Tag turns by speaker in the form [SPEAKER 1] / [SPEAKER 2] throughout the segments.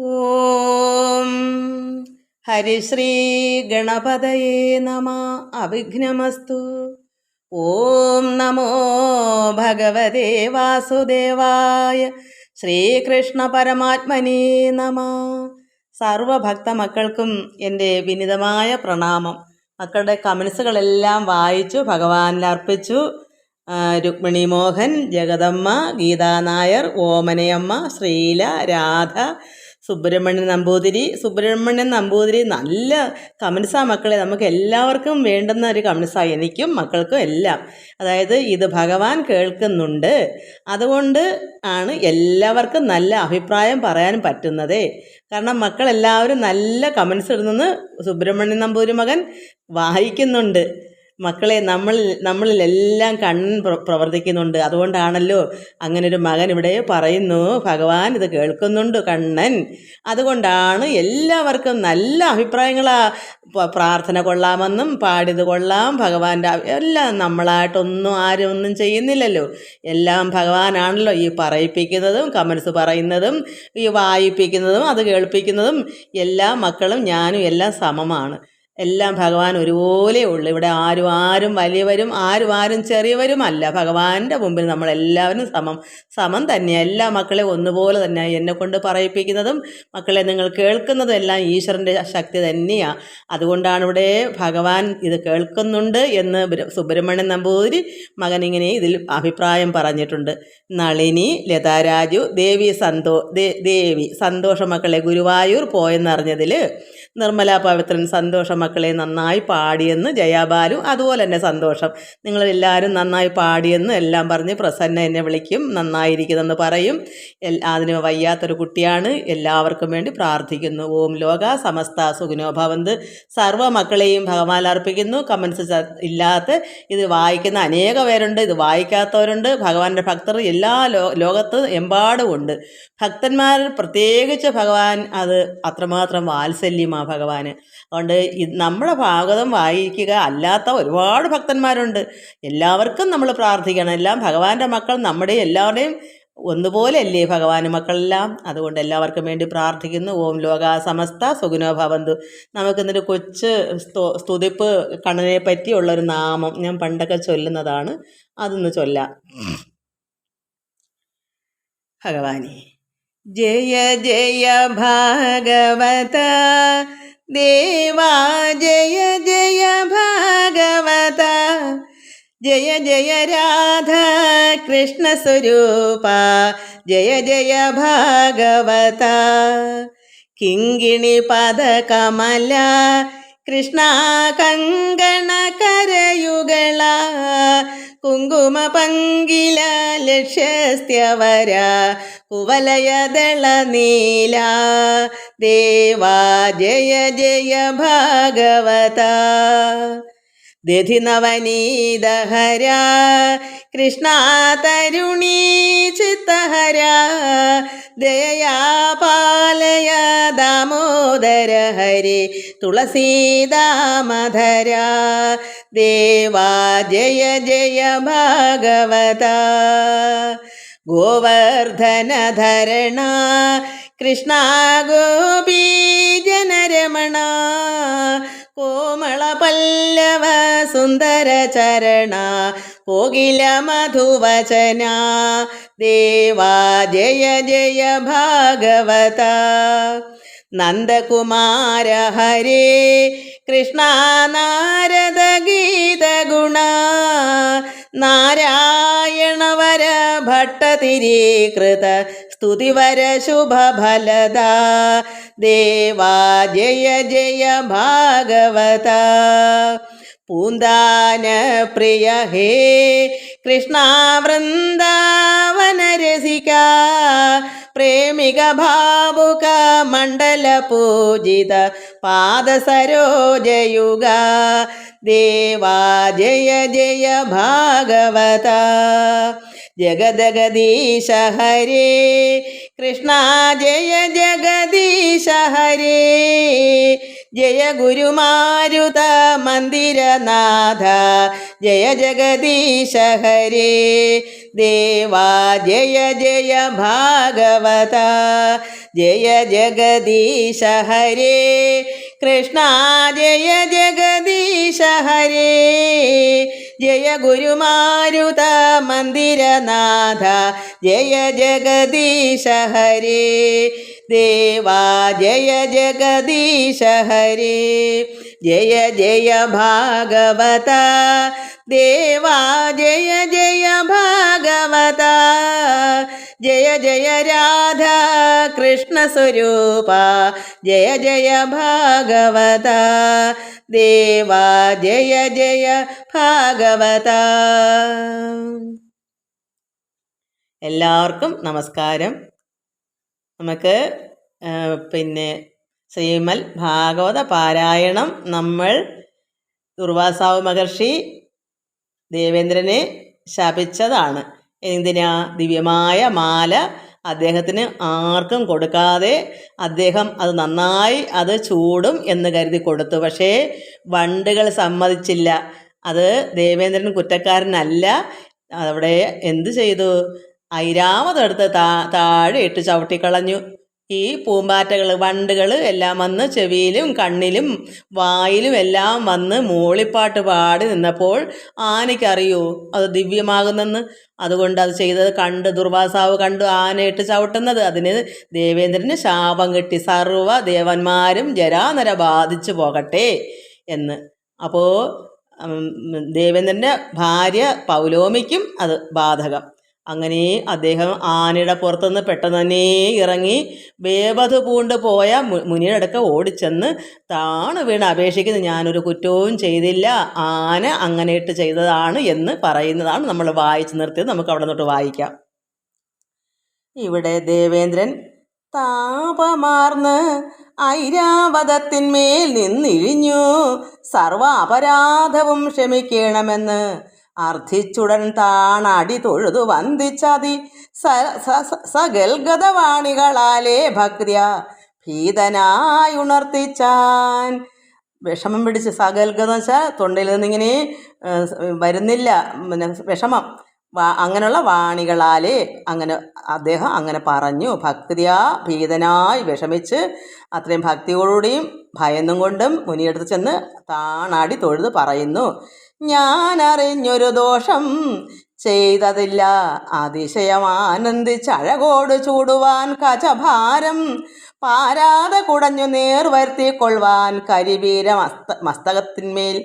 [SPEAKER 1] ഓം ഹരിശ്രീ ഗണപതയേ നമ. അവിഘ്നമസ്തു. ഓം നമോ ഭഗവതേ വാസുദേവായ ശ്രീകൃഷ്ണ പരമാത്മനേ നമ. സർവഭക്ത മക്കൾക്കും എന്റെ വിനിതമായ പ്രണാമം. മക്കളുടെ കമൻസുകളെല്ലാം വായിച്ചു ഭഗവാനിൽ അർപ്പിച്ചു. രുക്മിണി മോഹൻ ജഗദമ്മ ഗീതാനായർ ഓമനയമ്മ ശ്രീല രാധ സുബ്രഹ്മണ്യൻ നമ്പൂതിരി സുബ്രഹ്മണ്യൻ നമ്പൂതിരി നല്ല കമൻസാ മക്കളെ. നമുക്ക് എല്ലാവർക്കും വേണ്ടുന്ന ഒരു കമൻസാ എനിക്കും മക്കൾക്കും എല്ലാം. അതായത് ഇത് ഭഗവാൻ കേൾക്കുന്നുണ്ട്. അതുകൊണ്ട് ആണ് എല്ലാവർക്കും നല്ല അഭിപ്രായം പറയാൻ പറ്റുന്നത്. കാരണം മക്കളെല്ലാവരും നല്ല കമൻസ് ഇടുന്നെന്ന് സുബ്രഹ്മണ്യൻ നമ്പൂതിരി മകൻ വായിക്കുന്നുണ്ട്. മക്കളെ നമ്മൾ നമ്മളിലെല്ലാം കണ്ണൻ പ്ര- പ്രവർത്തിക്കുന്നുണ്ട്. അതുകൊണ്ടാണല്ലോ അങ്ങനൊരു മകൻ ഇവിടെ പറയുന്നു. ഭഗവാൻ ഇത് കേൾക്കുന്നുണ്ട് കണ്ണൻ. അതുകൊണ്ടാണ് എല്ലാവർക്കും നല്ല അഭിപ്രായങ്ങളാ. പ്രാർത്ഥന കൊള്ളാമെന്നും പാടിയത് കൊള്ളാം. ഭഗവാന്റെ അ- എല്ലാം നമ്മളായിട്ടൊന്നും ആരും ഒന്നും ചെയ്യുന്നില്ലല്ലോ. എല്ലാം ഭഗവാനാണല്ലോ ഈ പറയിപ്പിക്കുന്നതും കമൻസ് പറയുന്നതും ഈ വായിപ്പിക്കുന്നതും അത് കേൾപ്പിക്കുന്നതും. എല്ലാ മക്കളും ഞാനും എല്ലാം സമമാണ്. എല്ലാം ഭഗവാൻ ഒരുപോലെ ഉള്ളു. ഇവിടെ ആരും ആരും വലിയവരും ആരും ആരും ചെറിയവരുമല്ല ഭഗവാന്റെ മുമ്പിൽ നമ്മൾ എല്ലാവരും സമം. സമം തന്നെയാണ് എല്ലാ മക്കളെ ഒന്നുപോലെ തന്നെയാണ് എന്നെ കൊണ്ട് പറയിപ്പിക്കുന്നതും മക്കളെ നിങ്ങൾ കേൾക്കുന്നതും എല്ലാം ഈശ്വരന്റെ ശക്തി തന്നെയാണ് അതുകൊണ്ടാണ് ഇവിടെ ഭഗവാൻ ഇത് കേൾക്കുന്നുണ്ട് എന്ന് സുബ്രഹ്മണ്യൻ നമ്പൂതിരി മകൻ ഇങ്ങനെ ഇതിൽ അഭിപ്രായം പറഞ്ഞിട്ടുണ്ട്. നളിനി ലതാരാജു ദേവി സന്തോ ദേവി സന്തോഷ മക്കളെ ഗുരുവായൂർ പോയെന്നറിഞ്ഞതിൽ നിർമ്മലാ പവിത്രൻ സന്തോഷ മക്കളെ നന്നായി പാടിയെന്ന് ജയാബാലു അതുപോലെ തന്നെ സന്തോഷം. നിങ്ങളെല്ലാവരും നന്നായി പാടിയെന്ന് എല്ലാം പറഞ്ഞ് പ്രസന്ന എന്നെ വിളിക്കും നന്നായിരിക്കുന്നെന്ന് പറയും. അതിന് വയ്യാത്തൊരു കുട്ടിയാണ്. എല്ലാവർക്കും വേണ്ടി പ്രാർത്ഥിക്കുന്നു. ഓം ലോക സമസ്ത സുഖിനോ ഭവന്ത്. സർവ മക്കളെയും ഭഗവാൻ അർപ്പിക്കുന്നു. കമൻസ് ഇല്ലാത്ത ഇത് വായിക്കുന്ന അനേക പേരുണ്ട് ഇത് വായിക്കാത്തവരുണ്ട്. ഭഗവാന്റെ ഭക്തർ എല്ലാ ലോകത്ത് എമ്പാടും ഉണ്ട്. ഭക്തന്മാർ പ്രത്യേകിച്ച് ഭഗവാൻ അത് അത്രമാത്രം വാത്സല്യമാണ് ഭഗവാന്. അതുകൊണ്ട് നമ്മുടെ ഭാഗവതം വായിക്കുക അല്ലാത്ത ഒരുപാട് ഭക്തന്മാരുണ്ട്. എല്ലാവർക്കും നമ്മൾ പ്രാർത്ഥിക്കണം. എല്ലാം ഭഗവാന്റെ മക്കൾ നമ്മുടെ എല്ലാവരുടെയും ഒന്നുപോലെയല്ലേ ഭഗവാന് മക്കളെല്ലാം? അതുകൊണ്ട് എല്ലാവർക്കും വേണ്ടി പ്രാർത്ഥിക്കുന്നു. ഓം ലോക സമസ്ത സുഗുനോ ഭവന്തു. നമുക്കിന്നൊരു കൊച്ച് സ്തു- സ്തുതിപ്പ് കണ്ണനെ പറ്റിയുള്ളൊരു നാമം ഞാൻ പണ്ടൊക്കെ ചൊല്ലുന്നതാണ്. അതൊന്ന് ചൊല്ലാം. ഭഗവാനെ ജയ ജയ ഭാഗവത ദേവാ ജയ ജയ ഭാഗവത. ജയ ജയ രാധ കൃഷ്ണ സ്വരൂപ. ജയ ജയ ഭാഗവത. കിങ്കിണി പദകമല കൃഷ്ണ കങ്കണ കരയുകള. കുങ്കുമ പങ്കില ലക്ഷ്യസ്ത്യവര കുവലയദള നീല ദേവാ ജയ ജയ ഭാഗവത. ദധിനവനീതഹര കൃഷ്ണ തരുണീ ചിത്തഹര ദയയാ പാലയ ദാമോദര ഹരി തുളസീദാമധര ദേവാ ജയ ജയ ഭാഗവത ഗോവർദ്ധനധരണ കൃഷ്ണ ഗോപീ ജനരമണ കോമള പല്ലവ സുന്ദര ചരണ കോകില മധുവചന ദേവാ ജയ ജയ ഭാഗവത നന്ദകുമാര ഹരേ കൃഷ്ണ നാരദ ഗീത ഗുണ നാരായണവര ഭട്ടതിരീകൃത സ്തുതിവര ശുഭഫലദ ദേവാ ജയ ജയ ഭാഗവത. പൂന്താന പ്രിയ ഹേ കൃഷ്ണ വൃന്ദാവന രസിക പ്രേമിക ഭാവുക മണ്ഡല പൂജിത പാദസരോജയുഗ ദേവാ ജയ ജയ ഭാഗവത. ജഗദഗദീശ ഹരേ കൃഷ്ണ ജയ ജഗദീശ ഹരേ ജയ ഗുരുമാരുത മന്ദിരനാഥ ജയ ജഗദീശ ഹരേ ദേവാ ജയ ജയ ഭാഗവത ജയ ജഗദീശ ഹരേ കൃഷ്ണ ജയ ജഗദീശ ഹരേ. ജയ ഗുരുമാരുത മന്ദിരനാഥ. ജയ ജഗദീശ ഹരേ. ജയ ജഗദീശ ഹരേ. ജയ ജയ ഭാഗവത. ദേവാ ജയ ജയ ഭാഗവത. ജയ ജയ രാധ കൃഷ്ണ സ്വരൂപ. ജയ ജയ ഭാഗവത. ദേവാ ജയ ജയ ഭാഗവത. എല്ലാവർക്കും നമസ്കാരം. നമുക്ക് പിന്നെ ശ്രീമൽ ഭാഗവത പാരായണം നമ്മൾ ദുർവാസാവ് മഹർഷി ദേവേന്ദ്രനെ ശപിച്ചതാണ്. എന്തിനാ? ദിവ്യമായ മാല അദ്ദേഹത്തിന് ആർക്കും കൊടുക്കാതെ അദ്ദേഹം അത് നന്നായി അത് ചൂടും എന്ന് കരുതി കൊടുത്തു. പക്ഷേ വണ്ടുകൾ സമ്മതിച്ചില്ല. അത് ദേവേന്ദ്രൻ കുറ്റക്കാരനല്ല. അവിടെ എന്ത് ചെയ്തു? ഐരാവതെടുത്ത് താ താഴെ ഇട്ട് ചവിട്ടിക്കളഞ്ഞു. ഈ പൂമ്പാറ്റകൾ വണ്ടുകൾ എല്ലാം വന്ന് ചെവിയിലും കണ്ണിലും വായിലും എല്ലാം വന്ന് മൂളിപ്പാട്ട് പാടി നിന്നപ്പോൾ ആനയ്ക്കറിയോ അത് ദിവ്യമാകുന്നെന്ന്? അതുകൊണ്ട് അത് ചെയ്തത് കണ്ട് ദുർവാസാവ് കണ്ടു ആനയിട്ട് ചവിട്ടുന്നത്. അതിന് ദേവേന്ദ്രന് ശാപം കിട്ടി. സർവ ദേവന്മാരും ജരാനര ബാധിച്ചു പോകട്ടെ എന്ന്. അപ്പോൾ ദേവേന്ദ്രന്റെ ഭാര്യ പൗലോമിക്കും അത് ബാധകം. അങ്ങനെ അദ്ദേഹം ആനയുടെ പുറത്തുനിന്ന് പെട്ടെന്ന് തന്നെ ഇറങ്ങി ബേബത് പൂണ്ട് പോയ മുനിയുടെ അടുക്ക ഓടിച്ചെന്ന് താണ് വീണ് അപേക്ഷിക്കുന്നത് ഞാനൊരു കുറ്റവും ചെയ്തില്ല. ആന അങ്ങനെ ഇട്ട് ചെയ്തതാണ് എന്ന് പറയുന്നതാണ് നമ്മൾ വായിച്ചു നിർത്തിയത്. നമുക്ക് അവിടെ നിന്നോട്ട് വായിക്കാം. ഇവിടെ ദേവേന്ദ്രൻ താപമാർന്ന് ഐരാവതത്തിന്മേൽ നിന്നിഴിഞ്ഞു. സർവ അപരാധവും ക്ഷമിക്കണമെന്ന് അർത്ഥിച്ചുടൻ താണടി തൊഴുതു വന്ദിച്ചതി സകൽഗതവാണികളാലേ ഭക്തിയ സ- സഗൽഗതവാണികളാലേ ഭക്ര്യ ഭീതനായി ഉണർത്തിച്ചാൻ. വിഷമം പിടിച്ച് സകൽഗതം വെച്ചാൽ തൊണ്ടയിൽ നിന്നിങ്ങനെ വരുന്നില്ല പിന്നെ വിഷമം. വാ അങ്ങനെയുള്ള വാണികളാലേ അങ്ങനെ അദ്ദേഹം അങ്ങനെ പറഞ്ഞു. ഭക്തിയാ ഭീതനായി വിഷമിച്ച് അത്രയും ഭക്തിയോടുകൂടിയും ഭയന്നും കൊണ്ടും മുനിയെടുത്ത് ചെന്ന് താണാടി തൊഴുത് പറയുന്നു. ഞാൻ അറിഞ്ഞൊരു ദോഷം ചെയ്തതില്ല. അതിശയം ആനന്ദിച്ചഴകോട് ചൂടുവാൻ കചഭാരം പാരാതെ കുടഞ്ഞു നേർ വരുത്തിക്കൊള്ളുവാൻ കരിവീര മസ്ത മസ്തകത്തിന്മേൽ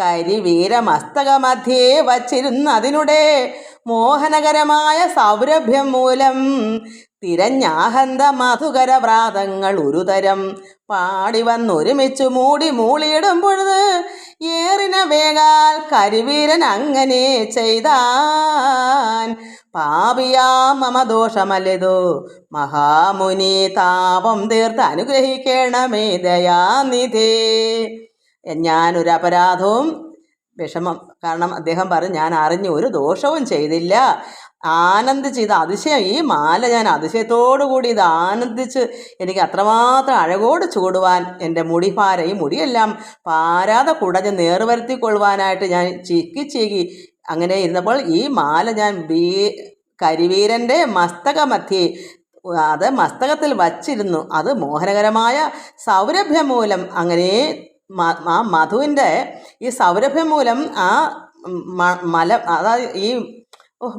[SPEAKER 1] കരിവീരമസ്തകമധ്യേ വച്ചിരുന്നതിനുടെ മോഹനകരമായ സൗരഭ്യം മൂലം തിരഞ്ഞാഹന്ത മധുകര വ്രാതങ്ങൾ ഒരുതരം പാടി വന്നൊരുമിച്ചു മൂടി മൂളിയിടും പൊഴുത് ഏറിന വേഗാൽ കരിവീരൻ അങ്ങനെ ചെയ്താൻ. പാപിയാ മമ ദോഷമല്ലതോ മഹാമുനി താപം തീർത്ത് അനുഗ്രഹിക്കണമേ ദയാനിധേ. ഞാനൊരു അപരാധവും വിഷമം കാരണം അദ്ദേഹം പറഞ്ഞു ഞാൻ അറിഞ്ഞു ഒരു ദോഷവും ചെയ്തില്ല. ആനന്ദിച്ച് ഇത് അതിശയം ഈ മാല ഞാൻ അതിശയത്തോടു കൂടി ഇത് ആനന്ദിച്ച് എനിക്ക് അത്രമാത്രം അഴകോട് ചൂടുവാൻ എന്റെ മുടിപാര ഈ മുടിയെല്ലാം പാരാതെ കുടഞ്ഞ് നേർവരുത്തിക്കൊള്ളുവാനായിട്ട് ഞാൻ ചീക്കി ചീകി അങ്ങനെ ഇരുന്നപ്പോൾ ഈ മാല ഞാൻ വീ കരിവീരന്റെ മസ്തകമധ്യേ അത് മസ്തകത്തിൽ വച്ചിരുന്നു. അത് മോഹനകരമായ സൗരഭ്യം മൂലം അങ്ങനെ ആ മധുവിന്റെ ഈ സൗരഭ്യം മൂലം ആ മല അതായത് ഈ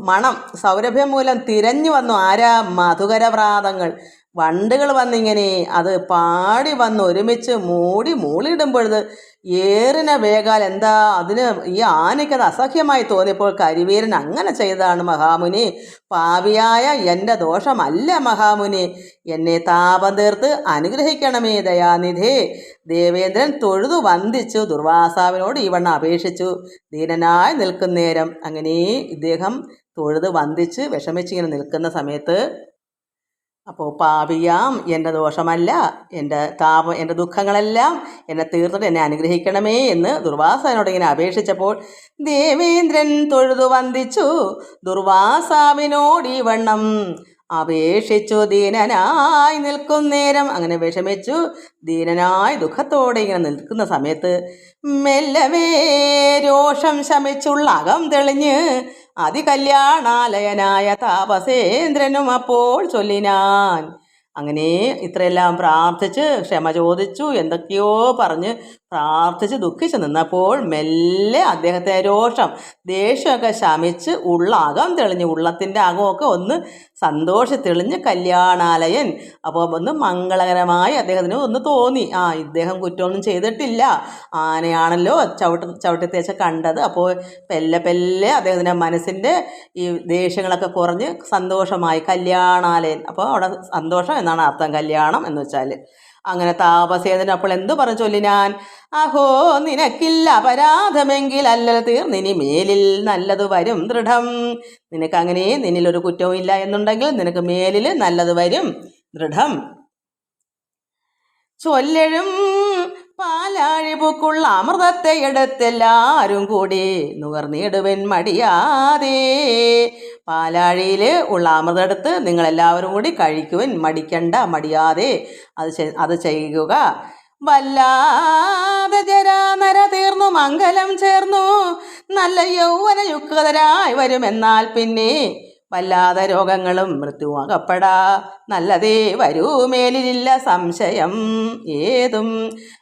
[SPEAKER 1] മണം സൗരഭ്യം മൂലം തിരഞ്ഞു വന്നു. ആരാ? മധുകരവ്രാതങ്ങൾ. വണ്ടുകൾ വന്നിങ്ങനെ അത് പാടി വന്ന് ഒരുമിച്ച് മൂടി മൂളിയിടുമ്പോഴത് ഏറിന വേഗാൽ എന്താ അതിന് ഈ ആനയ്ക്കത് അസഹ്യമായി തോന്നിയപ്പോൾ കരിവീരൻ അങ്ങനെ ചെയ്തതാണ് മഹാമുനി. പാവിയായ എന്റെ ദോഷമല്ല മഹാമുനി. എന്നെ താപം തീർത്ത് അനുഗ്രഹിക്കണമേ ദയാനിധി. ദേവേന്ദ്രൻ തൊഴുതു വന്ദിച്ചു. ദുർവാസാവിനോട് ഈ വണ്ണം അപേക്ഷിച്ചു. ദീനനായി നിൽക്കുന്നേരം അങ്ങനെ ഇദ്ദേഹം തൊഴുത് വന്ദിച്ച് വിഷമിച്ചിങ്ങനെ നിൽക്കുന്ന സമയത്ത് അപ്പോൾ പാപിയാം എന്റെ ദോഷമല്ല എന്റെ താപം എന്റെ ദുഃഖങ്ങളെല്ലാം എന്നെ തീർത്തിട്ട് എന്നെ അനുഗ്രഹിക്കണമേ എന്ന് ദുർവാസനോട് ഇങ്ങനെ അപേക്ഷിച്ചപ്പോൾ ദേവേന്ദ്രൻ തൊഴുതു വന്ദിച്ചു. ദുർവാസാവിനോടി വണ്ണം അപേക്ഷിച്ചു. ദീനനായി നിൽക്കും നേരം അങ്ങനെ വിഷമിച്ചു. ദീനനായി ദുഃഖത്തോടെ ഇങ്ങനെ നിൽക്കുന്ന സമയത്ത് മെല്ലവേ രോഷം ശമിച്ചുള്ള അകം തെളിഞ്ഞ് അതികല്യാണാലയനായ താപസേന്ദ്രനും അപ്പോൾ ചൊല്ലിനാൻ. അങ്ങനെ ഇത്രയെല്ലാം പ്രാർത്ഥിച്ച് ക്ഷമ ചോദിച്ചു എന്തൊക്കെയോ പറഞ്ഞ് പ്രാർത്ഥിച്ച് ദുഃഖിച്ച് നിന്നപ്പോൾ മെല്ലെ അദ്ദേഹത്തെ രോഷം ദേഷ്യമൊക്കെ ശമിച്ച് ഉള്ള തെളിഞ്ഞു തെളിഞ്ഞ് ഉള്ളത്തിന്റെ അകമൊക്കെ ഒന്ന് സന്തോഷം തെളിഞ്ഞ് കല്യാണാലയൻ. അപ്പോൾ ഒന്ന് മംഗളകരമായി അദ്ദേഹത്തിന് ഒന്ന് തോന്നി. ആ ഇദ്ദേഹം കുറ്റമൊന്നും ചെയ്തിട്ടില്ല. ആനയാണല്ലോ ചവിട്ട് ചവിട്ടത്തേച്ച കണ്ടത്. അപ്പോൾ പെല്ലെ പെല്ലെ അദ്ദേഹത്തിന്റെ മനസ്സിന്റെ ഈ ദേഷ്യങ്ങളൊക്കെ കുറഞ്ഞ് സന്തോഷമായി. കല്യാണാലയൻ. അപ്പോൾ അവിടെ സന്തോഷം എന്നാണ് അർത്ഥം കല്യാണം എന്ന് വെച്ചാൽ അങ്ങനെ താപസേതൻ അപ്പോൾ എന്തു പറഞ്ഞു ചൊല്ലി ഞാൻ? അഹോ നിനക്കില്ല അപരാധമെങ്കിൽ അല്ലൽ തീർന്നിനി മേലിൽ നല്ലത് വരും ദൃഢം. നിനക്ക് അങ്ങനെ നിന്നിലൊരു കുറ്റവും ഇല്ല എന്നുണ്ടെങ്കിൽ നിനക്ക് മേലിൽ നല്ലത് വരും ദൃഢം. ചൊല്ലഴും പാലാഴിപൂക്കുള്ള അമൃതത്തെ എടുത്തെല്ലാരും കൂടി നുകർന്നിടുവൻ മടിയാതെ. പാലാഴിയിൽ ഉള്ള അമൃതെടുത്ത് നിങ്ങളെല്ലാവരും കൂടി കഴിക്കുവൻ. മടിക്കണ്ട മടിയാതെ അത് അത് ചെയ്യുക. വല്ലാതെ ജരാനര തീർന്നു മംഗലം ചേർന്നു. നല്ല യൗവനയുക്തരായി വരുമെന്നാൽ പിന്നെ വല്ലാതെ രോഗങ്ങളും മൃത്യുവും അകപ്പെടാ നല്ലതേ വരൂ മേലിലില്ല സംശയം ഏതും.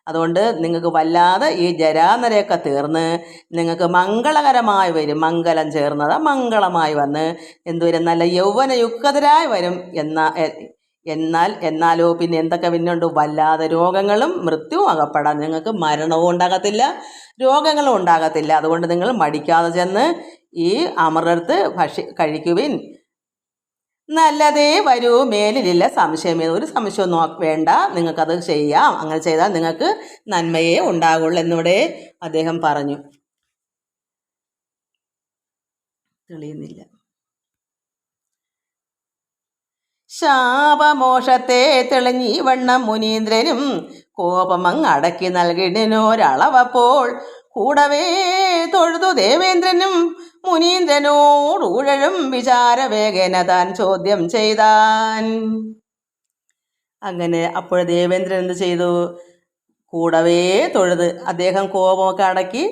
[SPEAKER 1] അതുകൊണ്ട് നിങ്ങൾക്ക് വല്ലാതെ ഈ ജരാനരയൊക്കെ തീർന്ന് നിങ്ങൾക്ക് മംഗളകരമായി വരും. മംഗലം ചേർന്നത് മംഗളമായി വന്ന് എന്തുവരും നല്ല യൗവനയുക്തരായി വരും എന്ന എന്നാൽ എന്നാലോ പിന്നെ എന്തൊക്കെ പിന്നുണ്ട് വല്ലാതെ രോഗങ്ങളും മൃത്യുവും അകപ്പെടാം. നിങ്ങൾക്ക് മരണവും ഉണ്ടാകത്തില്ല രോഗങ്ങളും ഉണ്ടാകത്തില്ല. അതുകൊണ്ട് നിങ്ങൾ മടിക്കാതെ ചെന്ന് ഈ അമൃതത്ത് ഭക്ഷി കഴിക്കുവിൻ. നല്ലതേ വരൂ മേലിലില്ല സംശയമേ ഒരു സംശയവും നോ വേണ്ട. നിങ്ങൾക്കത് ചെയ്യാം. അങ്ങനെ ചെയ്താൽ നിങ്ങൾക്ക് നന്മയേ ഉണ്ടാകുള്ളൂ എന്നിവിടെ അദ്ദേഹം പറഞ്ഞു. തെളിയുന്നില്ല. ശാപമോഷത്തെ തെളിഞ്ഞി വണ്ണം മുനീന്ദ്രനും കോപമങ് അടക്കി നൽകിടിനോരളവപ്പോൾ കൂടവേ തൊഴുതു ദേവേന്ദ്രനും മുനീന്ദ്രനോട് ഊഴഴും വിചാരവേഗന താൻ ചോദ്യം ചെയ്താൻ. അങ്ങനെ അപ്പോൾ ദേവേന്ദ്രൻ എന്ത് ചെയ്തു? കൂടവേ തൊഴുത്. അദ്ദേഹം കോപമൊക്കെ അടക്കി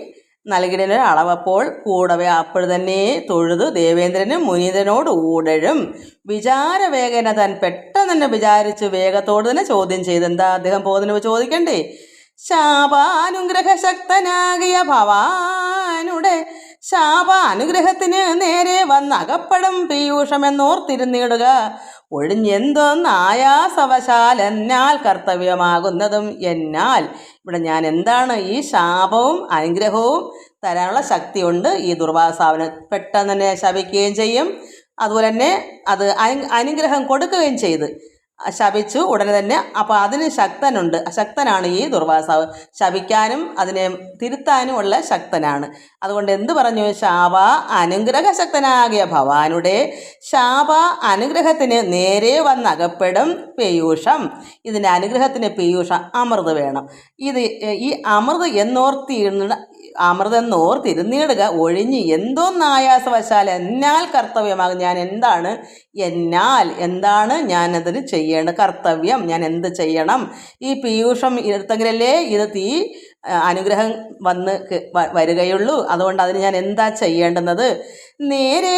[SPEAKER 1] നൽകിടന് അളവപ്പോൾ കൂടവേ അപ്പോൾ തന്നെ തൊഴുതു ദേവേന്ദ്രനും മുനീന്ദ്രനോട് ഊടഴും. വിചാരവേഗന താൻ പെട്ടെന്ന് തന്നെ വിചാരിച്ച് വേഗത്തോട് തന്നെ ചോദ്യം ചെയ്ത് എന്താ അദ്ദേഹം പോകുന്നതിന് ചോദിക്കണ്ടേ? ശാപാനുഗ്രഹശക്തനാകിയ ഭവാനുടെ ശാപാനുഗ്രഹത്തിന് നേരെ വന്ന് അകപ്പടം പീയൂഷമെന്നോർത്തിരുന്നിടുക ഒഴിഞ്ഞെന്തോന്നായാസവശാൽ എന്നാൽ കർത്തവ്യമാകുന്നതും എന്നാൽ ഇവിടെ ഞാൻ എന്താണ് ഈ ശാപവും അനുഗ്രഹവും തരാനുള്ള ശക്തിയുണ്ട്. ഈ ദുർവാസാവിന് പെട്ടെന്ന് തന്നെ ശപിക്കുകയും ചെയ്യും. അതുപോലെ തന്നെ അത് അനു അനുഗ്രഹം കൊടുക്കുകയും ചെയ്ത്. ശപിച്ചു ഉടനെ തന്നെ. അപ്പോൾ അതിന് ശക്തനുണ്ട്. ശക്തനാണ് ഈ ദുർവാസാവ്. ശപിക്കാനും അതിനെ തിരുത്താനും ഉള്ള ശക്തനാണ്. അതുകൊണ്ട് എന്ത് പറഞ്ഞു? ശാപ അനുഗ്രഹശക്തനാകിയ ഭവാനുടെ ശാപ അനുഗ്രഹത്തിന് നേരെ വന്നകപ്പെടും പീയൂഷം. ഇതിന്റെ അനുഗ്രഹത്തിന് പീയൂഷ അമൃത് വേണം. ഇത് ഈ അമൃത് എന്നോർത്തിരുന്ന അമൃതെന്നോർത്തിരുന്നിടുക. ഒഴിഞ്ഞ് എന്തോന്നായാസവശാൽ എന്നാൽ കർത്തവ്യമാകും. ഞാൻ എന്താണ്? എന്നാൽ എന്താണ് ഞാൻ അതിന് ചെയ്യേണ്ട കർത്തവ്യം. ഞാൻ എന്ത് ചെയ്യണം? ഈ പീയൂഷം എടുത്തെങ്കിലല്ലേ ഇത് തീ അനുഗ്രഹം വന്ന് വരികയുള്ളൂ. അതുകൊണ്ട് അതിന് ഞാൻ എന്താ ചെയ്യേണ്ടുന്നത്? നേരെ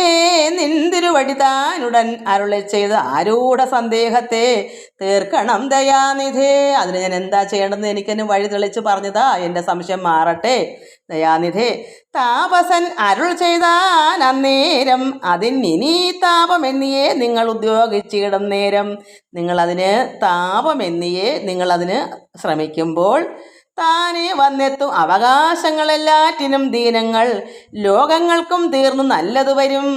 [SPEAKER 1] നിന്തിരുവടി താനുടൻ അരുളി ചെയ്ത് ആരൂഢ സന്ദേഹത്തെ തീർക്കണം ദയാനിധേ. അതിന് ഞാൻ എന്താ ചെയ്യേണ്ടതെന്ന് എനിക്കെന്നെ വഴി തെളിച്ച് പറഞ്ഞതാ. എന്റെ സംശയം മാറട്ടെ ദയാനിധേ. താപസൻ അരുൾ ചെയ്താൻ അന്നേരം താപം എന്നിയെ നിങ്ങൾ ഉദ്യോഗിച്ചിടും നേരം. നിങ്ങളതിന് താപമെന്നിയേ നിങ്ങളതിന് ശ്രമിക്കുമ്പോൾ താനേ വന്നെത്തും അവകാശങ്ങളെല്ലാറ്റിനും ദീനങ്ങൾ. ലോകങ്ങൾക്കും തീർന്നു നല്ലത് വരും.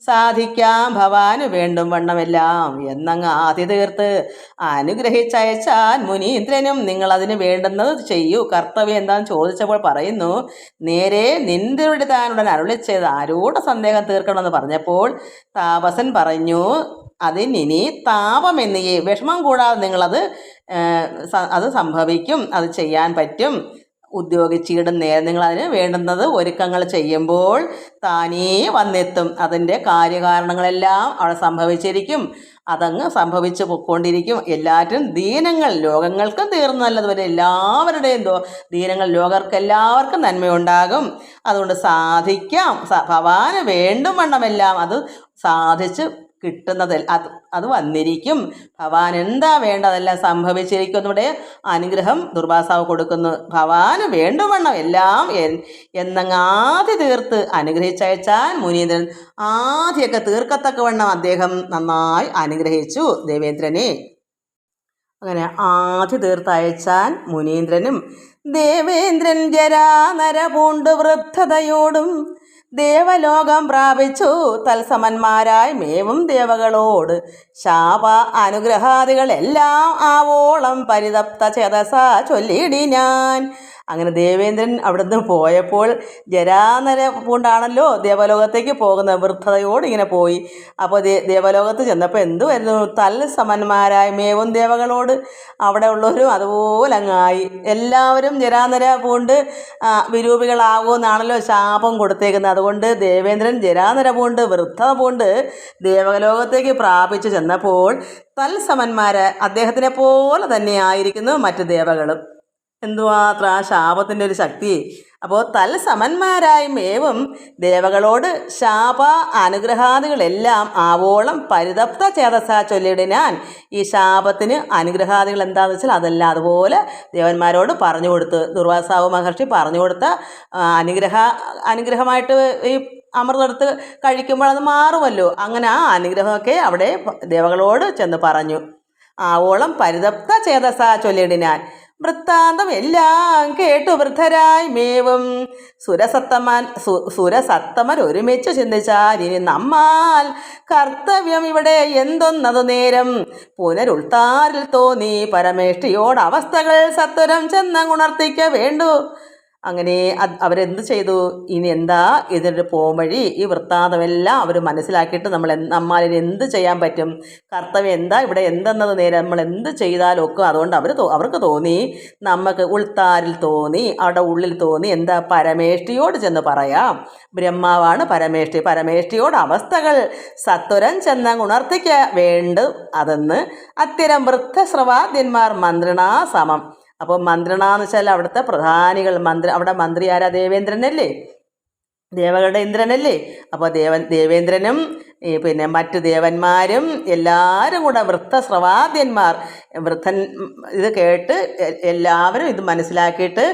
[SPEAKER 1] സാധിക്കാം ഭവാന് വേണ്ടും വണ്ണമെല്ലാം. എന്നങ്ങ് ആദ്യ തീർത്ത് അനുഗ്രഹിച്ചയച്ചാൽ മുനീന്ദ്രനും നിങ്ങൾ അതിന് വേണ്ടുന്നത് ചെയ്യൂ. കർത്തവ്യം എന്താന്ന് ചോദിച്ചപ്പോൾ പറയുന്നു നേരെ നിന്ദ്രയുടെ താനുടൻ അരുളി ചെയ്ത് ആരോട് സന്ദേഹം തീർക്കണമെന്ന് പറഞ്ഞപ്പോൾ താപസൻ പറഞ്ഞു അതിനി താപമെന്നിയേ വിഷമം കൂടാതെ നിങ്ങളത് അത് സംഭവിക്കും അത് ചെയ്യാൻ പറ്റും. ഉദ്യോഗിച്ചിടും നേരം നിങ്ങൾ അതിന് വേണ്ടുന്നത് ഒരുക്കങ്ങൾ ചെയ്യുമ്പോൾ താനേ വന്നെത്തും. അതിന്റെ കാര്യകാരണങ്ങളെല്ലാം അവിടെ സംഭവിച്ചിരിക്കും. അതങ്ങ് സംഭവിച്ചു പൊക്കോണ്ടിരിക്കും. എല്ലാറ്റിനും ദീനങ്ങൾ ലോകങ്ങൾക്കും തീർന്നല്ലതുവരെ എല്ലാവരുടെയും എന്തോ ദീനങ്ങൾ ലോകർക്ക് എല്ലാവർക്കും നന്മയുണ്ടാകും. അതുകൊണ്ട് സാധിക്കാം. ഭവാന് വേണ്ടും വണ്ണമെല്ലാം. അത് സാധിച്ച് കിട്ടുന്നതിൽ അത് അത് വന്നിരിക്കും. ഭവാൻ എന്താ വേണ്ടതെല്ലാം സംഭവിച്ചിരിക്കും. ഇവിടെ അനുഗ്രഹം ദുർവാസാവ് കൊടുക്കുന്നു. ഭവാന് വേണ്ടുവണ്ണം എല്ലാം എന്നങ്ങ് ആദ്യ തീർത്ത് അനുഗ്രഹിച്ചയച്ചാൽ മുനീന്ദ്രൻ ആദ്യമൊക്കെ തീർക്കത്തക്കവണ്ണം അദ്ദേഹം നന്നായി അനുഗ്രഹിച്ചു. ദേവേന്ദ്രനെ അങ്ങനെ ആദ്യ തീർത്തയച്ചാൻ മുനീന്ദ്രനും ദേവേന്ദ്രൻ ജരാ പൂണ്ട് വൃദ്ധതയോടും ദേവലോകം പ്രാപിച്ചു. തത്സമന്മാരായി മേവും ദേവകളോട്. ശാപ അനുഗ്രഹാദികളെല്ലാം ആവോളം പരിതപ്ത ചേതസ ചൊല്ലിടി ഞാൻ. അങ്ങനെ ദേവേന്ദ്രൻ അവിടുന്ന് പോയപ്പോൾ ജരാനര പൂണ്ടാണല്ലോ ദേവലോകത്തേക്ക് പോകുന്ന വൃദ്ധതയോട് ഇങ്ങനെ പോയി. അപ്പോൾ ദേവലോകത്ത് ചെന്നപ്പോൾ എന്തു വരുന്നു തൽസമന്മാരായ മേവും ദേവകളോട് അവിടെ ഉള്ളവരും അതുപോലെ അങ്ങായി എല്ലാവരും ജരാനര പൂണ്ട് വിരൂപികളാകുമെന്നാണല്ലോ ശാപം കൊടുത്തേക്കുന്നത്. അതുകൊണ്ട് ദേവേന്ദ്രൻ ജരാനര പൂണ്ട് വൃദ്ധത പൂണ്ട് ദേവലോകത്തേക്ക് പ്രാപിച്ചു ചെന്നപ്പോൾ തൽസമന്മാരെ അദ്ദേഹത്തിനെ പോലെ തന്നെ ആയിരിക്കുന്നു മറ്റു ദേവകളും. എന്തുമാത്രം ആ ശാപത്തിന്റെ ഒരു ശക്തി. അപ്പോൾ തൽസമന്മാരായും ഏവം ദേവകളോട് ശാപ അനുഗ്രഹാദികളെല്ലാം ആവോളം പരിതപ്ത ചേതസ ചൊല്ലിയിടിനാൻ ഈ ശാപത്തിന് അനുഗ്രഹാദികൾ എന്താണെന്ന് വെച്ചാൽ അതല്ല അതുപോലെ ദേവന്മാരോട് പറഞ്ഞു കൊടുത്ത് ദുർവാസാവ് മഹർഷി പറഞ്ഞു കൊടുത്ത അനുഗ്രഹ അനുഗ്രഹമായിട്ട് ഈ അമൃതെടുത്ത് കഴിക്കുമ്പോൾ അത് മാറുമല്ലോ. അങ്ങനെ ആ അനുഗ്രഹമൊക്കെ അവിടെ ദേവകളോട് ചെന്ന് പറഞ്ഞു. ആവോളം പരിതപ്ത ചേതസ ചൊല്ലിടിനാൻ വൃത്താന്തം എല്ലാം കേട്ടു വൃദ്ധരായി മേവും. സുരസത്തമാൻ സു സുരസത്തമൻ ഒരുമിച്ച് ചിന്തിച്ചാൽ ഇനി നമ്മാൽ കർത്തവ്യം ഇവിടെ എന്തൊന്നതു നേരം? പുനരുൾത്താരിൽ തോന്നി പരമേഷ്ടിയോട് അവസ്ഥകൾ സത്വരം ചെന്നങ്ങുണർത്തിക്ക വേണ്ടു. അങ്ങനെ അവരെന്ത് ചെയ്തു? ഇനി എന്താ ഇതിന്റെ പോംവഴി? ഈ വൃത്താന്തമെല്ലാം അവർ മനസ്സിലാക്കിയിട്ട് നമ്മൾ നമ്മളിന് എന്ത് ചെയ്യാൻ പറ്റും? കർത്തവ്യം എന്താ? ഇവിടെ എന്തെന്നത് നേരെ നമ്മൾ എന്ത് ചെയ്താലൊക്കെ അതുകൊണ്ട് അവർ അവർക്ക് തോന്നി. നമുക്ക് ഉൾത്താരിൽ തോന്നി അവിടെ ഉള്ളിൽ തോന്നി. എന്താ? പരമേഷ്ടിയോട് ചെന്ന് പറയാം. ബ്രഹ്മാവാണ് പരമേഷ്ടി. പരമേഷ്ടിയോട് അവസ്ഥകൾ സത്വരം ചെന്ന ഉണർത്തിക്ക വേണ്ട. അതെന്ന് അത്തരം വൃദ്ധശ്രവാദ്യന്മാർ മന്ത്രിണാ സമം. അപ്പോൾ മന്ത്രിണാന്ന് വെച്ചാൽ അവിടുത്തെ പ്രധാനികൾ മന്ത്രി അവിടെ മന്ത്രി ആരാ? ദേവേന്ദ്രനല്ലേ? ദേവകളുടെ ഇന്ദ്രനല്ലേ? അപ്പോൾ ദേവൻ ദേവേന്ദ്രനും പിന്നെ മറ്റു ദേവന്മാരും എല്ലാവരും കൂടെ വൃദ്ധശ്രവാദ്യന്മാർ വൃദ്ധൻ ഇത് കേട്ട് എല്ലാവരും ഇത് മനസ്സിലാക്കിയിട്ട്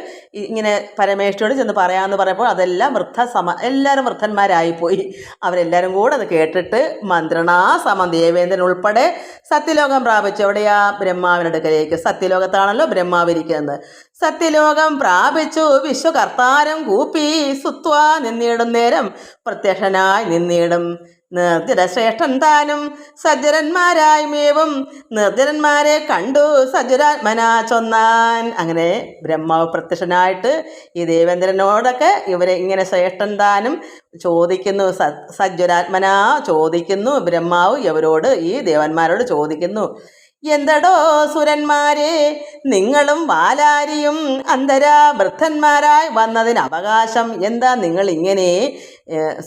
[SPEAKER 1] ഇങ്ങനെ പരമേശ്വരോട് ചെന്ന് പറയാമെന്ന് പറയുമ്പോൾ അതെല്ലാം വൃദ്ധ സമ എല്ലാവരും വൃദ്ധന്മാരായിപ്പോയി. അവരെല്ലാവരും കൂടെ അത് കേട്ടിട്ട് മന്ത്രണാ സമം ദേവേന്ദ്രൻ ഉൾപ്പെടെ സത്യലോകം പ്രാപിച്ചു. എവിടെയാ? ബ്രഹ്മാവിനടുക്കലേക്ക് സത്യലോകത്താണല്ലോ ബ്രഹ്മാവിരിക്കുന്നത് സത്യലോകം പ്രാപിച്ചു. വിശ്വകർത്താരം കൂപ്പി സുത്വാ നിന്നിടും നേരം പ്രത്യക്ഷനായി നിന്നിടും. നിർജര ശ്രേഷ്ഠൻ താനും സജ്ജരന്മാരായ്മേവും നിർദ്ദിരന്മാരെ കണ്ടു സജ്ജരാത്മന ചൊന്നാൻ. അങ്ങനെ ബ്രഹ്മാവ് പ്രത്യക്ഷനായിട്ട് ഈ ദേവേന്ദ്രനോടൊക്കെ ഇവരെ ഇങ്ങനെ ശ്രേഷ്ഠൻ താനും ചോദിക്കുന്നു സജ്ജരാത്മന ചോദിക്കുന്നു. ബ്രഹ്മാവ് ഇവരോട് ഈ ദേവന്മാരോട് ചോദിക്കുന്നു. എന്തടോ സുരന്മാരെ നിങ്ങളും വാലാരിയും അന്തരാ വൃദ്ധന്മാരായി വന്നതിന് അവകാശം എന്താ? നിങ്ങൾ ഇങ്ങനെ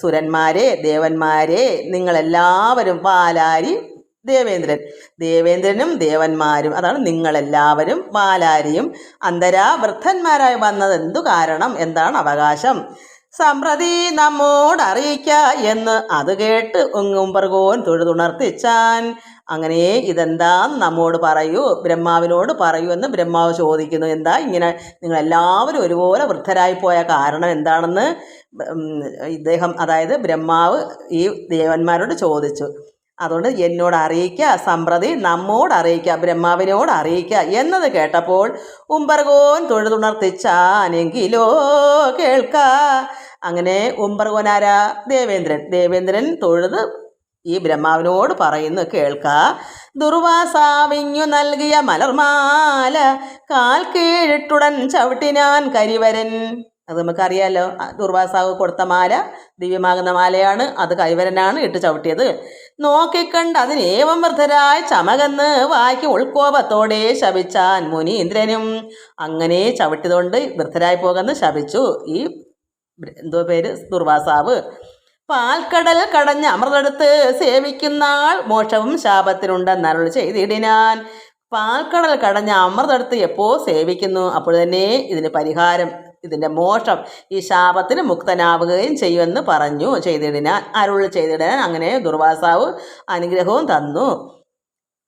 [SPEAKER 1] സുരന്മാരെ ദേവന്മാരെ നിങ്ങളെല്ലാവരും വാലാരി ദേവേന്ദ്രൻ. ദേവേന്ദ്രനും ദേവന്മാരും അതാണ് നിങ്ങളെല്ലാവരും വാലാരിയും. അന്തരാവൃദ്ധന്മാരായി വന്നത് എന്തു കാരണം? എന്താണ് അവകാശം? സമ്പ്രതി നമ്മോട് അറിയിക്ക എന്ന് അത് കേട്ട് ഉങ്ങുംപർഗോൻ തൊഴുതുണർത്തിച്ചാൻ അങ്ങനെ ഇതെന്താന്ന് നമ്മോട് പറയൂ ബ്രഹ്മാവിനോട് പറയൂ എന്ന് ബ്രഹ്മാവ് ചോദിക്കുന്നു. എന്താ ഇങ്ങനെ നിങ്ങൾ എല്ലാവരും ഒരുപോലെ വൃദ്ധരായി പോയ കാരണം എന്താണെന്ന് ഇദ്ദേഹം അതായത് ബ്രഹ്മാവ് ഈ ദേവന്മാരോട് ചോദിച്ചു. അതുകൊണ്ട് എന്നോട് അറിയിക്കുക സമ്പ്രതി നമ്മോട് അറിയിക്കുക ബ്രഹ്മാവിനോട് അറിയിക്കുക എന്നത് കേട്ടപ്പോൾ ഉംബർഗോൻ തൊഴുതുണർത്തിച്ചാനെങ്കിലോ കേൾക്ക. അങ്ങനെ ഉംബർഗോനാരാ ദേവേന്ദ്രൻ. ദേവേന്ദ്രൻ തൊഴുത് ഈ ബ്രഹ്മാവിനോട് പറയുന്നു കേൾക്ക. ദുർവാസാവിഞ്ഞു നൽകിയ മലർമാല കാൽ കീഴിട്ടുടൻ ചവിട്ടിനാൻ കരിവരൻ. അത് നമുക്കറിയാലോ ദുർവാസാവ് കൊടുത്ത മാല ദിവ്യമാകുന്ന മാലയാണ് അത് കൈവരനാണ് ഇട്ട് ചവിട്ടിയത്. നോക്കിക്കണ്ട് അതിനേവം വൃദ്ധരായ ചമകന്ന് വായിക്ക് ഉൾക്കോപത്തോടെ ശപിച്ചാൻ മുനീന്ദ്രനും. അങ്ങനെ ചവിട്ടിയതുകൊണ്ട് വൃദ്ധരായി പോകുന്ന ശപിച്ചു. ഈ എന്തോ പേര്? ദുർവാസാവ്. പാൽക്കടൽ കടഞ്ഞ് അമൃതെടുത്ത് സേവിക്കുന്നാൾ മോക്ഷവും ശാപത്തിനുണ്ടെന്നരുൾ ചെയ്തിടിനാൻ പാൽക്കടൽ കടഞ്ഞ അമൃതെടുത്ത് എപ്പോൾ സേവിക്കുന്നു അപ്പോൾ തന്നെ ഇതിന് പരിഹാരം ഇതിന്റെ മോക്ഷം ഈ ശാപത്തിന് മുക്തനാവുകയും ചെയ്യുമെന്ന് പറഞ്ഞു ചെയ്തിടിനാൻ അരുൾ ചെയ്തിടാൻ അങ്ങനെ ദുർവാസാവ് അനുഗ്രഹവും തന്നു.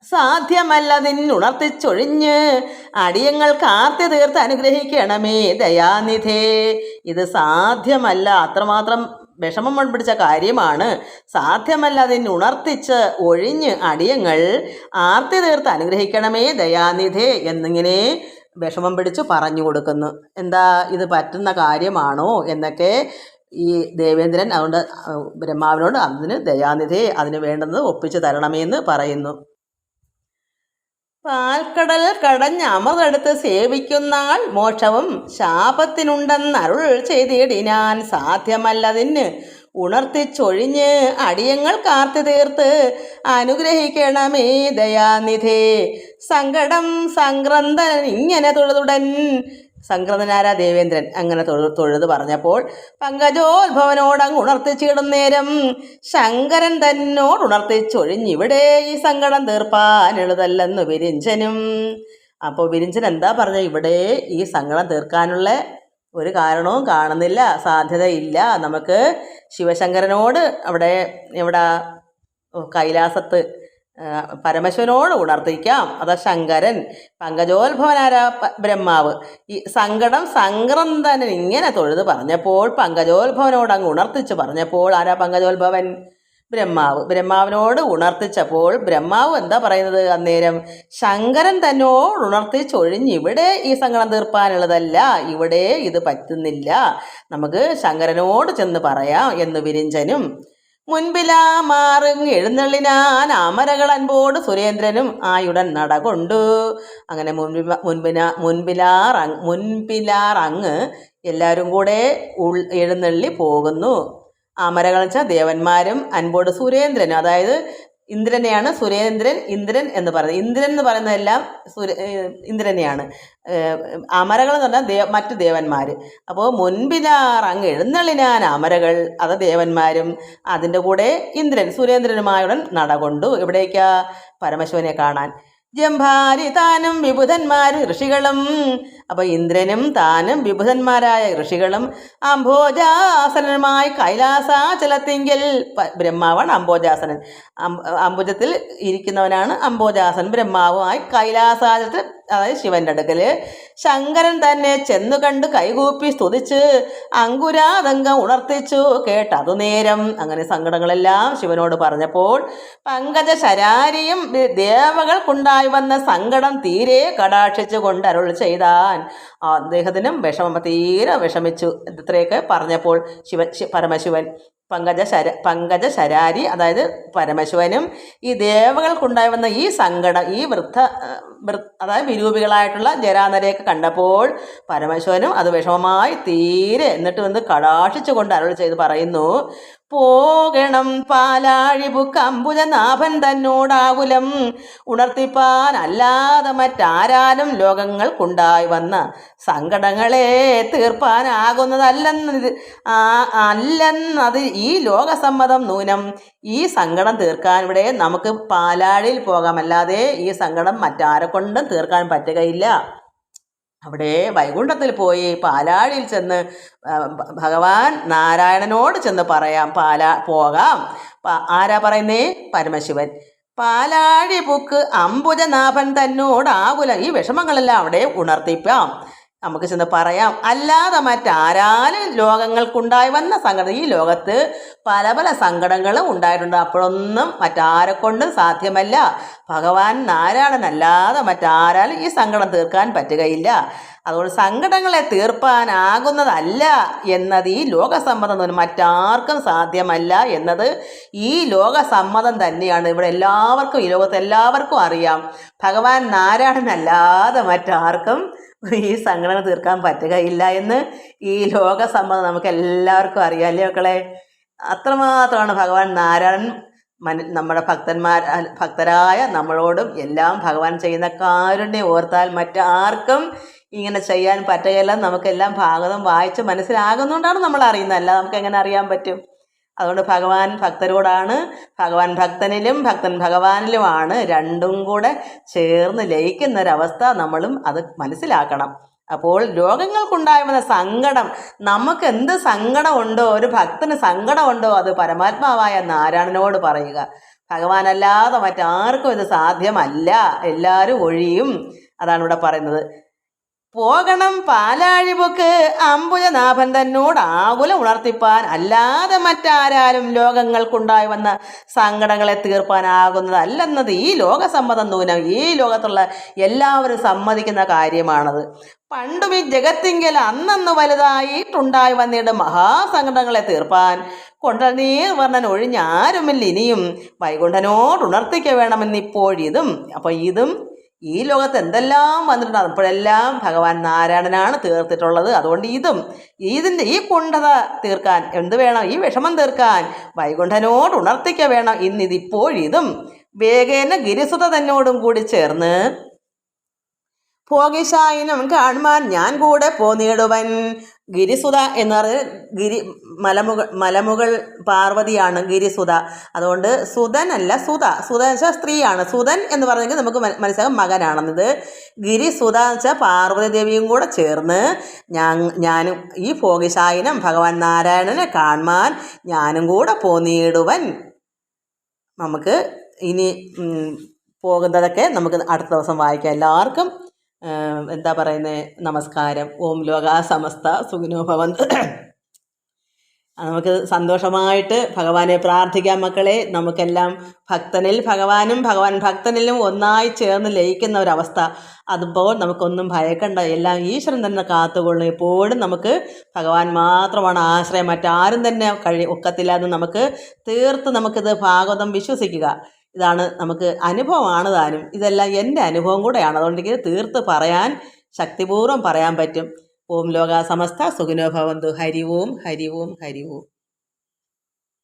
[SPEAKER 1] സാധ്യമല്ലതിനുണർത്തിച്ചൊഴിഞ്ഞ് അടിയങ്ങൾ കാർത്തി തീർത്ത് അനുഗ്രഹിക്കണമേ ദയാനിധേ. ഇത് സാധ്യമല്ല അത്രമാത്രം വിഷമം പിടിച്ച കാര്യമാണ്. സാധ്യമല്ല ഉണർത്തിച്ച് ഒഴിഞ്ഞ് അടിയങ്ങൾ ആർത്തി തീർത്ത് അനുഗ്രഹിക്കണമേ ദയാനിധേ എന്നിങ്ങനെ വിഷമം പിടിച്ച് പറഞ്ഞു കൊടുക്കുന്നു. എന്താ ഇത് പറ്റുന്ന കാര്യമാണോ എന്നൊക്കെ ഈ ദേവേന്ദ്രൻ അതുകൊണ്ട് ബ്രഹ്മാവിനോട് അതിന് ദയാനിധേ അതിന് വേണ്ടുന്നത് ഒപ്പിച്ചു തരണമെന്ന് പറയുന്നു. പാൽക്കടൽ കടഞ്ഞ് അമൃതെടുത്ത് സേവിക്കുന്നാൾ മോക്ഷവും ശാപത്തിനുണ്ടെന്ന് അരുൾ ചെയ്തിടിനാൻ സാധ്യമല്ലതിന് ഉണർത്തിച്ചൊഴിഞ്ഞ് അടിയങ്ങൾ കാർത്തി തീർത്ത് അനുഗ്രഹിക്കണമേ ദയാനിധേ. സങ്കടം സംക്രന്തൻ ഇങ്ങനെ തൊഴുതുടൻ സംക്രന്ദനാര ദേവേന്ദ്രൻ അങ്ങനെ തൊഴു തൊഴുത് പറഞ്ഞപ്പോൾ പങ്കജോത്ഭവനോടങ്ങ് ഉണർത്തിച്ചിടും നേരം ശങ്കരൻ തന്നോട് ഉണർത്തിച്ചൊഴിഞ്ഞിവിടെ ഈ സങ്കടം തീർപ്പാൻ എളുതല്ലെന്ന് വിരിഞ്ചനും. അപ്പോൾ വിരിഞ്ചൻ എന്താ പറഞ്ഞ? ഇവിടെ ഈ സങ്കടം തീർക്കാനുള്ള ഒരു കാരണവും കാണുന്നില്ല സാധ്യതയില്ല. നമുക്ക് ശിവശങ്കരനോട് അവിടെ എവിടെ? കൈലാസത്ത് പരമശിവനോട് ഉണർത്തിക്കാം. അതാ ശങ്കരൻ. പങ്കജോത്ഭവനാര ബ്രഹ്മാവ്. ഈ സങ്കടം സംക്രന്തനൻ ഇങ്ങനെ തൊഴുത് പറഞ്ഞപ്പോൾ പങ്കജോത്ഭവനോട് അങ്ങ് ഉണർത്തിച്ച് പറഞ്ഞപ്പോൾ ആരാ പങ്കജോത്ഭവൻ? ബ്രഹ്മാവ്. ബ്രഹ്മാവിനോട് ഉണർത്തിച്ചപ്പോൾ ബ്രഹ്മാവ് എന്താ പറയുന്നത് അന്നേരം? ശങ്കരൻ തന്നോട് ഉണർത്തിച്ചൊഴിഞ്ഞ് ഇവിടെ ഈ സങ്കടം തീർപ്പാനുള്ളതല്ല. ഇവിടെ ഇത് പറ്റുന്നില്ല. നമുക്ക് ശങ്കരനോട് ചെന്ന് പറയാം എന്ന് വിരിഞ്ചനും മുൻപിലാ മാറും എഴുന്നള്ളിനാൻ അമരകൾ അൻപോട് സുരേന്ദ്രനും ആയുടൻ നടകൊണ്ടു. അങ്ങനെ മുൻപിൽ മുൻപിന മുൻപിലാർ മുൻപിലാർ അങ്ങ് എല്ലാവരും കൂടെ ഉൾ എഴുന്നള്ളി പോകുന്നു. അമരകൾ വെച്ചാൽ ദേവന്മാരും അൻപോട് സുരേന്ദ്രനും. അതായത് ഇന്ദ്രനെയാണ് സുരേന്ദ്രൻ ഇന്ദ്രൻ എന്ന് പറയുന്നത്. ഇന്ദ്രൻ എന്ന് പറയുന്നതെല്ലാം സുര ഇന്ദ്രനെയാണ്. അമരകൾ എന്ന് പറഞ്ഞാൽ ദേവ മറ്റു ദേവന്മാർ അപ്പോൾ മുൻപിലാർ അങ്ങ് എഴുന്നള്ളിനാൻ അമരകൾ അത് ദേവന്മാരും അതിന്റെ കൂടെ ഇന്ദ്രൻ സുരേന്ദ്രനുമായുടൻ നടകൊണ്ടു എവിടേക്കാ പരമശിവനെ കാണാൻ. ജംഭാരി താനും വിബുധന്മാരും ഋഷികളും അപ്പോൾ ഇന്ദ്രനും താനും വിഭുധന്മാരായ ഋഷികളും അംബോജാസനനുമായി കൈലാസാചലത്തിങ്കിൽ ബ്രഹ്മാവൻ അംബോജാസനൻ. അംബുജത്തിൽ ഇരിക്കുന്നവനാണ് അംബോജാസൻ. ബ്രഹ്മാവുമായി കൈലാസാചലത്തിൽ അതായത് ശിവന്റെ അടുക്കൽ ശങ്കരൻ തന്നെ ചെന്നു കണ്ട് കൈകൂപ്പി സ്തുതിച്ച് അങ്കുരാതങ്കം ഉണർത്തിച്ചു. കേട്ടതു നേരം അങ്ങനെ സങ്കടങ്ങളെല്ലാം ശിവനോട് പറഞ്ഞപ്പോൾ പങ്കജ ശരാരിയും ദേവകൾക്കുണ്ടായി വന്ന സങ്കടം തീരെ കടാക്ഷിച്ചു കൊണ്ട് അരുൾ ചെയ്താൻ അദ്ദേഹത്തിനും വിഷമം തീരെ വിഷമിച്ചു. ഇത്രയൊക്കെ പറഞ്ഞപ്പോൾ ശിവൻ പരമശിവൻ പങ്കജ ശര പങ്കജ ശരാരി അതായത് പരമശിവനും ഈ ദേവകൾക്കുണ്ടായി വന്ന ഈ സങ്കടം ഈ വൃദ്ധ അതായത് വിരൂപികളായിട്ടുള്ള ജരാനരയൊക്കെ കണ്ടപ്പോൾ പരമേശ്വരനും അത് വിഷമമായി തീരെ എന്നിട്ട് വന്ന് കടാക്ഷിച്ചു കൊണ്ട് അരുൾ ചെയ്ത് പറയുന്നു പോകണം പാലാഴിപു കമ്പുജനാഭൻ തന്നോടാകുലം. ഉണർത്തിപ്പാൻ അല്ലാതെ മറ്റാരാലും ലോകങ്ങൾക്കുണ്ടായി വന്ന സങ്കടങ്ങളെ തീർപ്പാനാകുന്നതല്ലെന്ന് അല്ലെന്നത് ഈ ലോകസമ്മതം നൂനം. ഈ സങ്കടം തീർക്കാൻ ഇവിടെ നമുക്ക് പാലാഴിയിൽ പോകാമല്ലാതെ ഈ സങ്കടം മറ്റാരെ കൊണ്ടും തീർക്കാൻ പറ്റുകയില്ല. അവിടെ വൈകുണ്ഠത്തിൽ പോയി പാലാഴിയിൽ ചെന്ന് ഭഗവാൻ നാരായണനോട് ചെന്ന് പറയാം പാലാ പോകാം. ആരാ പറയുന്നേ? പരമശിവൻ. പാലാഴി പുക്ക് അംബുജനാഭൻ തന്നോടാകുല ഈ വിഷമങ്ങളെല്ലാം അവിടെ ഉണർത്തിപ്പാം. നമുക്ക് ചെന്ന് പറയാം. അല്ലാതെ മറ്റാരാലും ലോകങ്ങൾക്കുണ്ടായി വന്ന സങ്കടം ഈ ലോകത്ത് പല പല സങ്കടങ്ങളും ഉണ്ടായിട്ടുണ്ട്. അപ്പോഴൊന്നും മറ്റാരെ കൊണ്ടും സാധ്യമല്ല. ഭഗവാൻ നാരായണനല്ലാതെ മറ്റാരാലും ഈ സങ്കടം തീർക്കാൻ പറ്റുകയില്ല. അതുകൊണ്ട് സങ്കടങ്ങളെ തീർപ്പാനാകുന്നതല്ല എന്നത് ഈ ലോകസമ്മതം മറ്റാർക്കും സാധ്യമല്ല എന്നത് ഈ ലോകസമ്മതം തന്നെയാണ്. ഇവിടെ എല്ലാവർക്കും ഈ ലോകത്ത് എല്ലാവർക്കും അറിയാം. ഭഗവാൻ നാരായണനല്ലാതെ മറ്റാർക്കും ഈ സങ്കടങ്ങൾ തീർക്കാൻ പറ്റുകയില്ല എന്ന് ഈ ലോകസമ്മതം നമുക്ക് എല്ലാവർക്കും അറിയാം അല്ലേ മക്കളെ? അത്രമാത്രമാണ് ഭഗവാൻ നാരായണൻ മന നമ്മുടെ ഭക്തന്മാർ ഭക്തരായ നമ്മളോടും എല്ലാം ഭഗവാൻ ചെയ്യുന്ന കാരുണ്യം ഓർത്താൽ മറ്റാർക്കും ഇങ്ങനെ ചെയ്യാൻ പറ്റുകയില്ല. നമുക്കെല്ലാം ഭാഗതം വായിച്ച് മനസ്സിലാകുന്നതുകൊണ്ടാണ് നമ്മൾ അറിയുന്നത് അല്ല നമുക്ക് എങ്ങനെ അറിയാൻ പറ്റും? അതുകൊണ്ട് ഭഗവാൻ ഭക്തരോടാണ് ഭഗവാൻ ഭക്തനിലും ഭക്തൻ ഭഗവാനിലുമാണ് രണ്ടും കൂടെ ചേർന്ന് ലയിക്കുന്ന ഒരവസ്ഥ നമ്മളും അത് മനസ്സിലാക്കണം. അപ്പോൾ രോഗങ്ങൾക്കുണ്ടാകുന്ന സങ്കടം നമുക്ക് എന്ത് സങ്കടമുണ്ടോ ഒരു ഭക്തന് സങ്കടമുണ്ടോ അത് പരമാത്മാവായ നാരായണനോട് പറയുക. ഭഗവാനല്ലാതെ മറ്റാർക്കും ഇത് സാധ്യമല്ല. എല്ലാവരും ഒഴിയും. അതാണ് ഇവിടെ പറയുന്നത്. പോകണം പാലാഴിപൊക്ക് അമ്പുജനാഭൻ തന്നോട് ആകുല ഉണർത്തിപ്പാൻ അല്ലാതെ മറ്റാരാലും ലോകങ്ങൾക്കുണ്ടായി വന്ന സങ്കടങ്ങളെ തീർപ്പാനാകുന്നതല്ലെന്നത് ഈ ലോകസമ്മതം നൂനം ഈ ലോകത്തുള്ള എല്ലാവരും സമ്മതിക്കുന്ന കാര്യമാണത്. പണ്ടും ഈ ജഗത്തിങ്കൽ അന്നന്ന് വലുതായിട്ടുണ്ടായി വന്നിട്ട് മഹാസങ്കടങ്ങളെ തീർപ്പാൻ കൊണ്ടനീർ വർണൻ ഒഴിഞ്ഞാരുമില്ല ഇനിയും വൈകുണ്ഠനോട് ഉണർത്തിക്ക വേണമെന്നിപ്പോഴിതും അപ്പോൾ ഇതും ഈ ലോകത്ത് എന്തെല്ലാം വന്നിട്ടുണ്ടാകും ഇപ്പോഴെല്ലാം ഭഗവാൻ നാരായണനാണ് തീർത്തിട്ടുള്ളത്. അതുകൊണ്ട് ഇതും ഇതിന്റെ ഈ കുണ്ഠത തീർക്കാൻ എന്ത് വേണം? ഈ വിഷമം തീർക്കാൻ വൈകുണ്ഠനോട് ഉണർത്തിക്ക വേണം. ഇന്നിതിപ്പോഴിതും. വേഗേന ഗിരിസുത തന്നോടും കൂടി ചേർന്ന് ഭോഗിശായിനം കാണുമാൻ ഞാൻ കൂടെ പോന്നിടുവൻ ഗിരിസുത എന്ന് പറഞ്ഞ് ഗിരി മലമുകൾ മലമുകൾ പാർവതിയാണ് ഗിരിസുത അതുകൊണ്ട് സുതനല്ല സുത സുത എന്ന് വെച്ചാൽ സ്ത്രീയാണ്. സുതൻ എന്ന് പറഞ്ഞെങ്കിൽ നമുക്ക് മന- മനസ്സിലാകും മകനാണെന്നത്. ഗിരിസുത എന്ന് വെച്ചാൽ പാർവതി ദേവിയും കൂടെ ചേർന്ന് ഞാൻ ഞാനും ഈ ഭോഗിശായിനം ഭഗവാൻ നാരായണനെ കാണുമാൻ ഞാനും കൂടെ പോന്നിടുവൻ നമുക്ക് ഇനി പോകുന്നതൊക്കെ നമുക്ക് അടുത്ത ദിവസം വായിക്കാം. എല്ലാവർക്കും എന്താ പറയുന്നത് നമസ്കാരം. ഓം ലോക സമസ്ത സുഖിനോ ഭവന്ത് നമുക്ക് സന്തോഷമായിട്ട് ഭഗവാനെ പ്രാർത്ഥിക്കാം മക്കളെ. നമുക്കെല്ലാം ഭക്തനിൽ ഭഗവാനും ഭഗവാൻ ഭക്തനിലും ഒന്നായി ചേർന്ന് ലയിക്കുന്ന ഒരവസ്ഥ. അതിപ്പോൾ നമുക്കൊന്നും ഭയക്കണ്ട. എല്ലാം ഈശ്വരൻ തന്നെ കാത്തുകൊള്ളും. എപ്പോഴും നമുക്ക് ഭഗവാൻ മാത്രമാണ് ആശ്രയം. മറ്റാരും തന്നെ കഴി ഒക്കത്തില്ല എന്ന് നമുക്ക് തീർത്ത് നമുക്കിത് ഭാഗവതം വിശ്വസിക്കുക. ഇതാണ് നമുക്ക് അനുഭവമാണ് താനും. ഇതെല്ലാം എന്റെ അനുഭവം കൂടെയാണ്. അതുകൊണ്ട് എനിക്ക് തീർത്ത് പറയാൻ ശക്തിപൂർവം പറയാൻ പറ്റും. ഓം ലോക സമസ്ത സുഖിനോ ഭവന്തു. ഹരി ഓം ഹരി ഓം ഹരി ഓം.